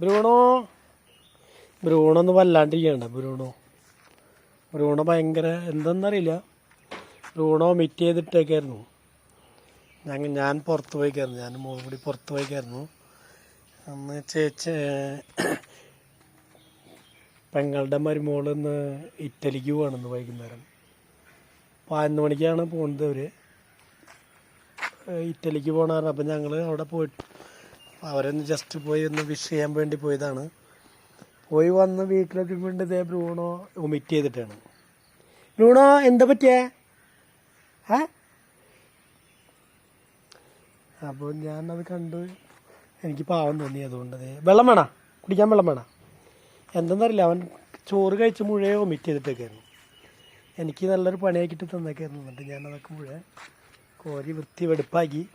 Bruno? Bruno ഒന്ന് വല്ലാണ്ടിരിക്കണ്ട Bruno? Bruno ഭയങ്കര എന്തെന്നറിയില്ല. ബ്രൂണോ മിറ്റ് ചെയ്തിട്ടേക്കായിരുന്നു. ഞങ്ങൾ ഞാൻ പുറത്ത് പോയിക്കായിരുന്നു. ഞാൻ മോൾ കൂടി പുറത്ത് പോയിക്കായിരുന്നു. അന്ന് ചേച്ച പെങ്ങളുടെ മരുമോൾ ഇന്ന് ഇറ്റലിക്ക് പോകണമെന്ന് വൈകുന്നേരം. പതിനൊന്ന് മണിക്കാണ് പോകുന്നത് അവർ ഇറ്റലിക്ക് പോകണമായിരുന്നു അപ്പം ഞങ്ങൾ അവിടെ പോയിട്ട് അവരൊന്ന് ജസ്റ്റ് പോയി ഒന്ന് വിഷ് ചെയ്യാൻ വേണ്ടി പോയതാണ്. പോയി വന്ന് വീട്ടിലെത്തിക്കൊണ്ട് ഇതേ ബ്രൂണോ ഒമിറ്റ് ചെയ്തിട്ടാണ്. ബ്രൂണോ എന്താ പറ്റിയേ? ഏ അപ്പോൾ ഞാനത് കണ്ടു. എനിക്ക് പാവം തോന്നി അതുകൊണ്ട് വെള്ളം വേണ? കുടിക്കാൻ വെള്ളം വേണ? എന്തെന്നറിയില്ല അവൻ ചോറ് കഴിച്ച് മുഴുവൻ ഒമിറ്റ് ചെയ്തിട്ടൊക്കെയായിരുന്നു എനിക്ക് നല്ലൊരു പണിയാക്കിയിട്ട് തന്നേക്കായിരുന്നു. എന്നിട്ട് ഞാനതൊക്കെ മുഴുവൻ കോരി വൃത്തി വെടുപ്പാക്കി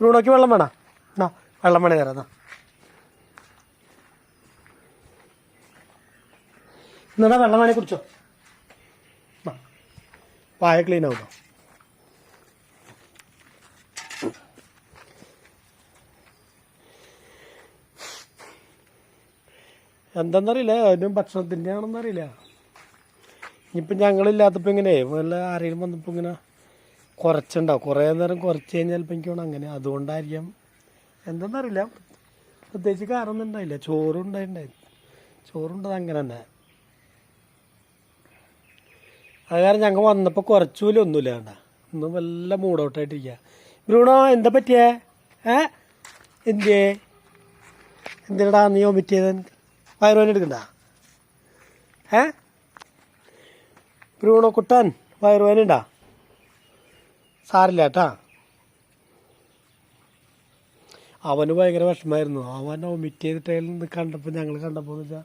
ബ്രൂണോക്ക് വെള്ളം വേണ? എന്നാ വെള്ളം പണി തരാം എന്നാ. വെള്ളം വേണേ കുടിച്ചോ. വായ ക്ലീൻ ആവുമോ എന്താണെന്നറിയില്ല അതിനും ഭക്ഷണത്തിന്റെ ആണെന്നറിയില്ല ഇനിയിപ്പം ഞങ്ങളില്ലാത്തപ്പോൾ ഇങ്ങനെ വല്ല ആരെങ്കിലും വന്നപ്പോൾ ഇങ്ങനെ കുറച്ചുണ്ടാവും. കുറേ നേരം കുറച്ച് കഴിഞ്ഞാൽ ഇപ്പം എനിക്ക് അങ്ങനെ. അതുകൊണ്ടായിരിക്കാം എന്താണെന്നറിയില്ല പ്രത്യേകിച്ച് കാരണമൊന്നും ഉണ്ടായില്ല. ചോറും ഉണ്ടായിട്ടുണ്ടായി ചോറുണ്ടത് അങ്ങനെ തന്നെ. അത് കാരണം ഞങ്ങൾ വന്നപ്പോൾ കുറച്ചുപോലും ഒന്നുമില്ല കണ്ട. ഇന്ന് വല്ല മൂടൗട്ടായിട്ടിരിക്കുക ബ്രൂണോ എന്താ പറ്റിയേ? ഏ? എന്തേ എന്തിനടാ നീ ഒമിറ്റിയത് ചെയ്ത വയറുവേന എടുക്കണ്ട. ഏ? ബ്രൂണോ കുട്ടൻ വയറുവേന ഉണ്ടാ? സാറില്ല കേട്ടാ. അവന് ഭയങ്കര വിഷമായിരുന്നു അവൻ വൊമിറ്റ് നിന്ന് കണ്ടപ്പോൾ ഞങ്ങൾ കണ്ടപ്പോൾ എന്ന് വെച്ചാൽ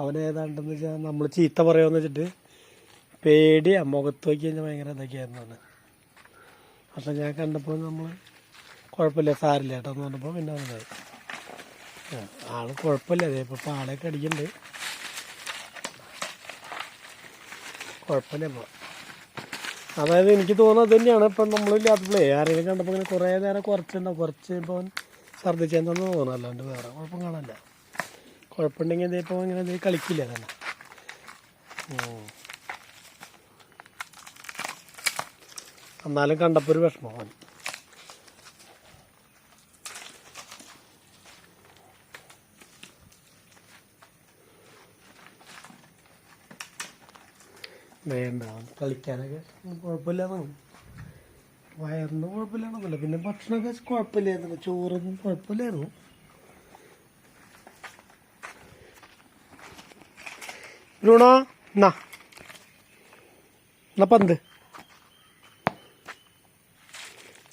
അവൻ ഏതാണ്ടെന്ന് വെച്ചാൽ നമ്മൾ ചീത്ത പറയുമെന്ന് വെച്ചിട്ട് പേടിയാ മുഖത്ത് നോക്കി കഴിഞ്ഞാൽ ഭയങ്കര ഇതൊക്കെയായിരുന്നു അവന്. പക്ഷെ ഞാൻ കണ്ടപ്പോൾ നമ്മൾ കുഴപ്പമില്ല സാരില്ല കേട്ടോ എന്ന് പറഞ്ഞപ്പോൾ പിന്നെ അവനായി ആൾ കുഴപ്പമില്ല അതേ ഇപ്പോൾ ആളെയൊക്കെ അടിക്കണ്ട് കുഴപ്പമില്ല ഇപ്പോൾ അതായത് എനിക്ക് തോന്നുന്നത് തന്നെയാണ്. ഇപ്പം നമ്മളില്ലാത്തപ്പോഴേ ആരെങ്കിലും കണ്ടപ്പോൾ ഇങ്ങനെ കുറേ നേരം കുറച്ചുണ്ടാവും. കുറച്ച് ഇപ്പോൾ ഛർദ്ദിച്ചെന്നു തോന്നുന്നു അല്ലാണ്ട് വേറെ കുഴപ്പം കാണാനില്ല. കുഴപ്പമുണ്ടെങ്കിൽ എന്തേ ഇപ്പോൾ ഇങ്ങനെ എന്തേ കളിക്കില്ല തന്നെ. എന്നാലും കണ്ടപ്പോൾ ഒരു വിഷമമാണ് വേണ്ട കളിക്കാനൊക്കെ കുഴപ്പമില്ലാന്നാണ് വയറിന് കുഴപ്പമില്ലാന്നല്ല പിന്നെ ഭക്ഷണമൊക്കെ കുഴപ്പമില്ലായിരുന്നു. ചോറൊന്നും കുഴപ്പമില്ലായിരുന്നു. ബ്രൂണോ എന്നാ എന്നാ പന്ത്.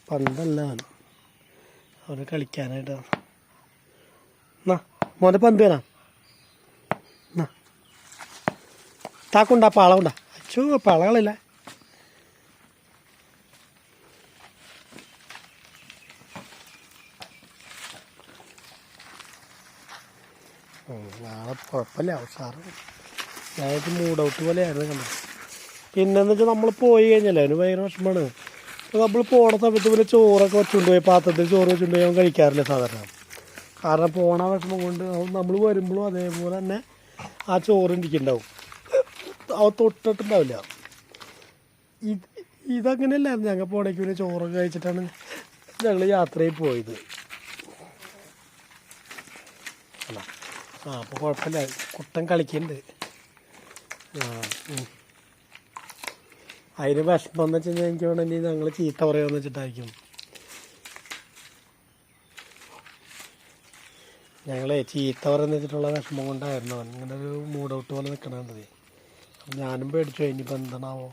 പന്തല്ല അവനെ കളിക്കാനായിട്ടാണ് എന്നാ മോനെ പന്ത് വേണം എന്നാ താക്കുണ്ടാ പാളമുണ്ടാ അച്ചോ പാളകളില്ല. നാളെ കുഴപ്പമില്ല ഉഷാറ് ഞാനിത് മൂഡ് ഔട്ട് പോലെ ആയിരുന്നു കണ്ടത്. പിന്നെന്ന് വെച്ചാൽ നമ്മൾ പോയി കഴിഞ്ഞല്ലേ അവന് ഭയങ്കര വിഷമമാണ് നമ്മൾ പോണ സമയത്ത് പിന്നെ ചോറൊക്കെ വെച്ചുകൊണ്ട് പോയി പാത്രത്തിൽ ചോറ് വെച്ചുകൊണ്ട് പോയി അവൻ കഴിക്കാറില്ല സാധാരണ. കാരണം പോണ വിഷമം കൊണ്ട് നമ്മൾ വരുമ്പോഴും അതേപോലെ തന്നെ ആ ചോറ് ഇരിക്കുന്നുണ്ടാവും അവ തൊട്ടിട്ടുണ്ടാവില്ല. ഇത് ഇതങ്ങനെയല്ലായിരുന്നു ഞങ്ങൾ പോണേക്ക് പിന്നെ ചോറൊക്കെ കഴിച്ചിട്ടാണ് ഞങ്ങൾ യാത്രയിൽ പോയത് അല്ല ആ അപ്പോൾ കുഴപ്പമില്ല കുട്ടൻ കളിക്കുന്നുണ്ട് ആ. അതിന് വിഷമം എന്ന് വെച്ച് കഴിഞ്ഞാൽ എനിക്ക് വേണമെങ്കിൽ ഞങ്ങൾ ചീത്ത പറയുമെന്ന് വെച്ചിട്ടായിരിക്കും. ഞങ്ങളെ ചീത്ത പറയുന്ന വെച്ചിട്ടുള്ള വിഷമം കൊണ്ടായിരുന്നു. അവൻ ഇങ്ങനെ ഒരു മൂഡ് പോലെ നിൽക്കണത് ഞാനും പേടിച്ചു. ഇനിയിപ്പോൾ എന്താണാവോ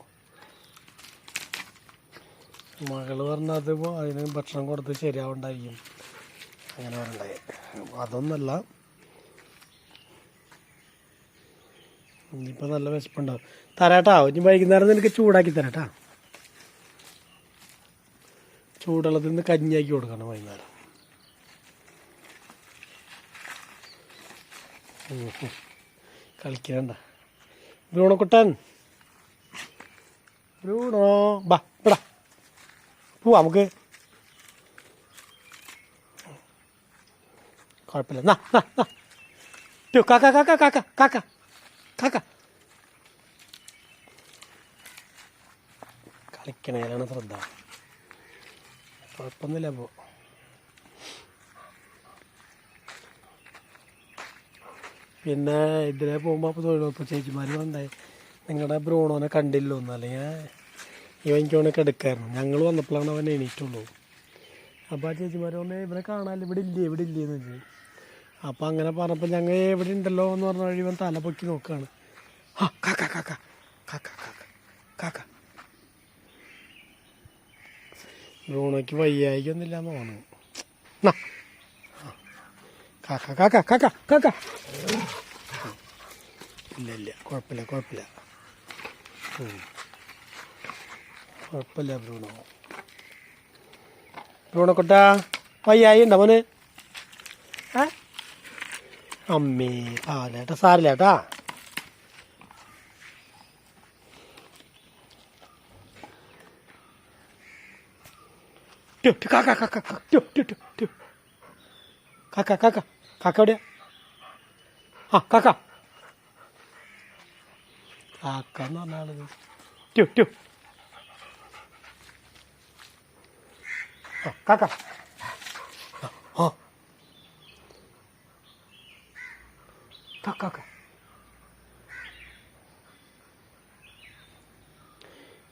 മകൾ പറഞ്ഞത് അതിന് ഭക്ഷണം കൊടുത്ത് ശരിയാവണ്ടായിരിക്കും. അങ്ങനെ പറഞ്ഞിട്ടുണ്ടായി അതൊന്നല്ല. ഇനിയിപ്പോൾ നല്ല വിശപ്പുണ്ടാവും. തരാട്ടാ ഇനി വൈകുന്നേരം നിനക്ക് ചൂടാക്കി തരാട്ടാ. ചൂടുള്ളതിൽ നിന്ന് കഞ്ഞിയാക്കി കൊടുക്കണം വൈകുന്നേരം. കളിക്കണ്ട. ബ്രൂണക്കുട്ടൻ ബ്രൂണോ? ബാ ഇവിടാ. പോവാ നമുക്ക്. കുഴപ്പമില്ല. നാ നാ നാ. കാക്ക കാക്ക കാക്ക കാക്ക കാക്ക. കളിക്കണേലാണ് ശ്രദ്ധ. കുഴപ്പമൊന്നുമില്ല അപ്പോൾ പിന്നെ ഇതിലെ പോകുമ്പോൾ അപ്പോൾ തൊഴിലുറപ്പ് ചേച്ചിമാർ വന്നേ. നിങ്ങളുടെ ബ്രോണോനെ കണ്ടില്ലോ എന്ന്. അല്ലെങ്കിൽ ഇവ എനിക്ക് വേണമെങ്കിൽ കിടക്കായിരുന്നു. ഞങ്ങൾ വന്നപ്പോഴാണ് അവൻ എണീറ്റുള്ളൂ. അപ്പോൾ ആ ചേച്ചിമാർ വന്ന് ഇവനെ കാണാനില്ല ഇവിടെ ഇല്ലേ ഇവിടെ ഇല്ലേ എന്ന് ചോദിച്ചു അപ്പോൾ അങ്ങനെ പറഞ്ഞപ്പോൾ ഞങ്ങൾ എവിടെ ഉണ്ടല്ലോ എന്ന് പറഞ്ഞ വഴി ഇവൻ തല പൊക്കി നോക്കുകയാണ് ആ കാക്ക കാക്ക കാക്ക കാക്ക കാക്ക ബ്രൂണോയ്ക്ക് എന്ന് തോന്നുന്നു. കാക്ക കാക്ക കാക്ക കാക്ക ഇല്ല ഇല്ല കുഴപ്പമില്ല കുഴപ്പമില്ല. കുഴപ്പമില്ല ബ്രൂണോ ബ്രൂണോ വയ്യായി ഉണ്ടോ മോന് അമ്മേ പാലേട്ടാ സാരില്ലേട്ടാ. കാക്ക കാക്ക കാക്ക. കാക്ക കാക്ക എവിടെയാ? ആ കാക്ക കാക്ക എന്ന് പറഞ്ഞാളിത് ടു ടു. ആ കാക്ക как?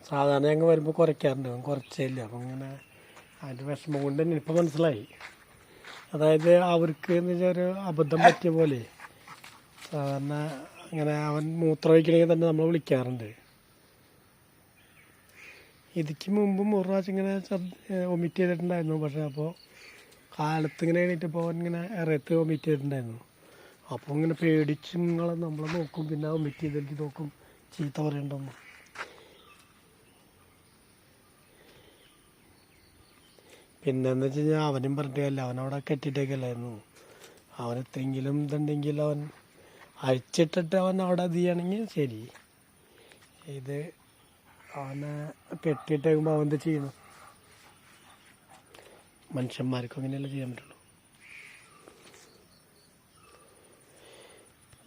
സാധാരണ ഞങ്ങൾ വരുമ്പോൾ കുറയ്ക്കാറുണ്ട്. കുറച്ചേ കുറച്ചില്ല അപ്പം ഇങ്ങനെ അതിന്റെ വിഷമം കൊണ്ട് തന്നെ ഇപ്പോൾ മനസ്സിലായി. അതായത് അവർക്ക് എന്ന് വെച്ചാൽ ഒരു അബദ്ധം പറ്റിയ പോലെ. സാധാരണ അങ്ങനെ അവൻ മൂത്രമൊഴിക്കണമെങ്കിൽ തന്നെ നമ്മൾ വിളിക്കാറുണ്ട്. ഇതിക്ക് മുമ്പും ഒരു പ്രാവശ്യം ഇങ്ങനെ വൊമിറ്റ് ചെയ്തിട്ടുണ്ടായിരുന്നു. പക്ഷേ അപ്പോൾ കാലത്ത് ഇങ്ങനെ എണീറ്റപ്പോൾ ഇങ്ങനെ ഇറയത്ത് വൊമിറ്റ് ചെയ്തിട്ടുണ്ടായിരുന്നു. അപ്പോൾ ഇങ്ങനെ പേടിച്ച് നിങ്ങളെ നമ്മളെ നോക്കും പിന്നെ വൊമിറ്റ് ചെയ്തിലേക്ക് നോക്കും. ചീത്ത പറയണ്ടെന്ന്. പിന്നെന്ന് വെച്ച് കഴിഞ്ഞാൽ അവനും പറഞ്ഞിട്ടില്ല അവനവിടെ കെട്ടിയിട്ടേക്കല്ലായിരുന്നു അവൻ എത്രയെങ്കിലും ഇതുണ്ടെങ്കിൽ അവൻ അഴിച്ചിട്ടിട്ട് അവൻ അവിടെ ഇത് ചെയ്യണമെങ്കിൽ ശരി. ഇത് അവനെ കെട്ടിയിട്ടേക്കുമ്പോൾ അവൻ എന്ത് ചെയ്യണം? മനുഷ്യന്മാർക്കും അങ്ങനെയല്ല ചെയ്യാൻ പറ്റുള്ളൂ.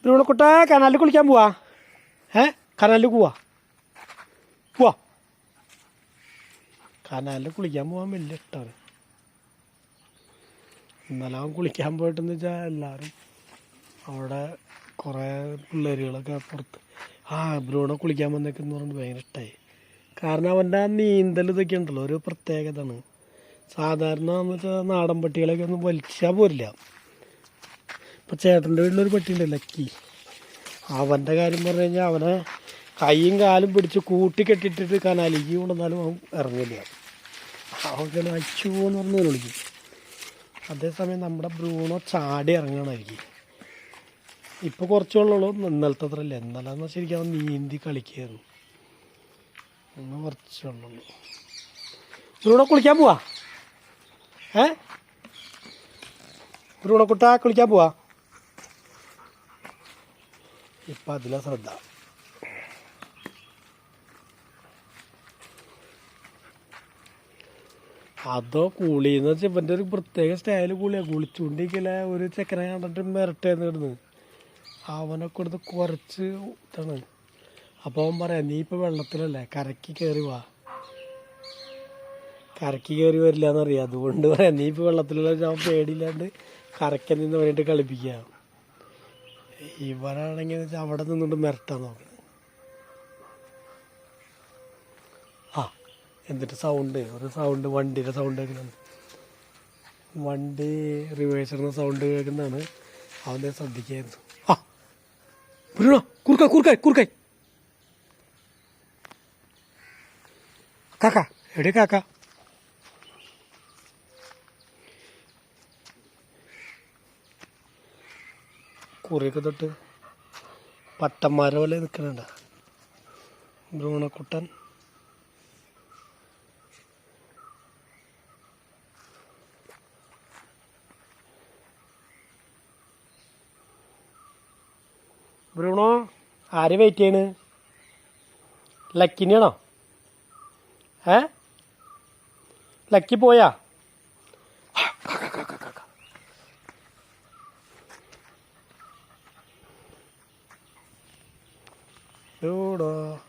ബ്രൂണക്കുട്ട കനാലിൽ കുളിക്കാൻ പോവാ. ഏ? കനാലിൽ പോവാ. പോവാ. കനാലിൽ കുളിക്കാൻ പോകാൻ വലിയ ഇഷ്ടമാണ് ഇന്നലെ അവൻ കുളിക്കാൻ പോയിട്ടെന്ന് വെച്ചാൽ എല്ലാവരും അവിടെ കുറേ പിള്ളേരുകളൊക്കെ പുറത്ത്. ആ ബ്രൂണോ കുളിക്കാൻ വന്നേക്കെന്ന് പറഞ്ഞിട്ട് ഭയങ്കര ഇഷ്ടമായി കാരണം അവന്റെ ആ നീന്തൽ ഇതൊക്കെ ഉണ്ടല്ലോ ഒരു പ്രത്യേകതയാണ്. സാധാരണ എന്ന് വെച്ചാൽ നാടൻ പട്ടികളൊക്കെ ഒന്നും വലിച്ചാൽ പോരില്ല. ഇപ്പം ചേട്ടന്റെ വീട്ടിലൊരു പട്ടിയുണ്ട് ലക്കി. അവന്റെ കാര്യം പറഞ്ഞു കഴിഞ്ഞാൽ അവനെ കൈയും കാലും പിടിച്ച് കൂട്ടി കെട്ടിട്ടിട്ട് കനാലിക്ക് കൊണ്ടുവന്നാലും അവൻ ഇറങ്ങില്ല. അവൻ അച്ചു എന്ന് പറഞ്ഞ് വിളിക്കും. അതേസമയം നമ്മുടെ ബ്രൂണോ ചാടി ഇറങ്ങണമായിരിക്കും ഇപ്പോൾ കുറച്ചുള്ളൂ ഇന്നലത്തെ അത്ര അല്ല. ഇന്നലെ എന്നാൽ ശരിക്കും അവൻ നീന്തി കളിക്കായിരുന്നു ഒന്ന് കുറച്ച് വെള്ളമുള്ളൂ ബ്രൂണോ കുളിക്കാൻ പോവാ? ഏ? ബ്രൂണോ കുട്ടാ കുളിക്കാൻ പോവാ? ഇപ്പം അതിലെ ശ്രദ്ധ. അതോ കുളി എന്ന് വെച്ചാൽ ഇവന്റെ ഒരു പ്രത്യേക സ്റ്റൈൽ കുളിയാണ് കുളിച്ചുകൊണ്ടിരിക്കല ഒരു ചെക്കനെ കണ്ടിട്ട് മിരട്ടേന്ന് കിടന്ന്. അവനൊക്കെ എടുത്ത് കുറച്ച് ഇതാണ്. അപ്പോൾ അവൻ പറയാം നീ ഇപ്പോൾ വെള്ളത്തിലല്ലേ? കരയ്ക്ക് കയറി വാ. കരയ്ക്ക് കയറി വരില്ല എന്നറിയാം അതുകൊണ്ട് പറയാം നീ ഇപ്പോൾ വെള്ളത്തിലല്ലേ? ഞാൻ പേടിയില്ലാണ്ട് കരയ്ക്ക് നിന്ന് വേണ്ടിയിട്ട് കളിപ്പിക്കുക വെച്ചാൽ അവിടെ നിന്നുകൊണ്ട് മിരട്ടാൻ ആ എന്നിട്ട് സൗണ്ട് ഒരു സൗണ്ട് വണ്ടിയുടെ സൗണ്ട് കേൾക്കുന്നുണ്ട്. വണ്ടി റിവേഴ്സ് ഇടുന്ന സൗണ്ട് കേൾക്കുന്നതാണ്. അവനെ ശ്രദ്ധിക്കായിരുന്നു. ആ പുരുണോ? കുറുക്ക കുറുക്കായി കുറുക്കായി കാക്ക എവിടെ കാക്ക? കുറിയൊക്കെ തൊട്ട് പട്ടന്മാരെ പോലെ നിൽക്കണുണ്ട ഭ്രൂണക്കുട്ടൻ. ബ്രൂണോ ആര് വെയിറ്റ് ചെയ്യണ്? ലക്കിനെയാണോ? ഏ? ലക്കി പോയാ? എവിടാ